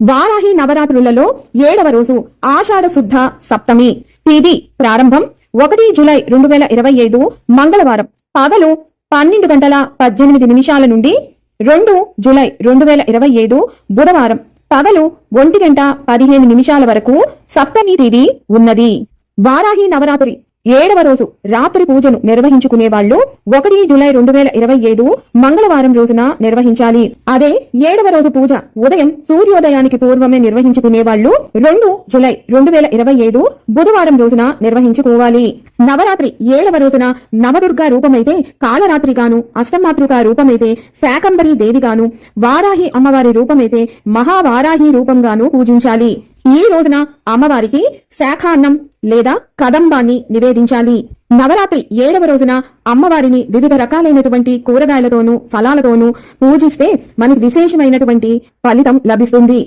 వారాహి నవరాత్రులలో ఏడవ రోజు ఆషాఢ శుద్ధ సప్తమి తేదీ ప్రారంభం ఒకటి జులై రెండు వేల ఇరవై ఐదు మంగళవారం పగలు పన్నెండు గంటల పద్దెనిమిది నిమిషాల నుండి రెండు జులై రెండు వేల ఇరవై ఐదు బుధవారం పగలు ఒంటి గంట పదిహేను నిమిషాల వరకు సప్తమి తేదీ ఉన్నది. వారాహి నవరాత్రి ఏడవ రోజు రాత్రి పూజను నిర్వహించుకునే వాళ్ళు ఒకటి జూలై రెండు వేల ఇరవై ఐదు మంగళవారం రోజున నిర్వహించాలి. అదే ఏడవ రోజు పూజ ఉదయం సూర్యోదయానికి పూర్వమే నిర్వహించుకునే వాళ్ళు రెండు జూలై రెండు వేల ఇరవై ఐదు బుధవారం రోజున నిర్వహించుకోవాలి. నవరాత్రి ఏడవ రోజున నవదుర్గా రూపమైతే కాలరాత్రిగాను అష్టమాతృకా అష్టమాతృక రూపమైతే శాకంబరి దేవిగాను వారాహి అమ్మవారి రూపమైతే మహావారాహి రూపంగాను పూజించాలి. ఈ రోజున అమ్మవారికి శాఖాన్నం లేదా కదంబాన్ని నివేదించాలి. నవరాత్రి ఏడవ రోజున అమ్మవారిని వివిధ రకాలైనటువంటి కూరగాయలతోనూ ఫలాలతోనూ పూజిస్తే మనకి విశేషమైనటువంటి ఫలితం లభిస్తుంది.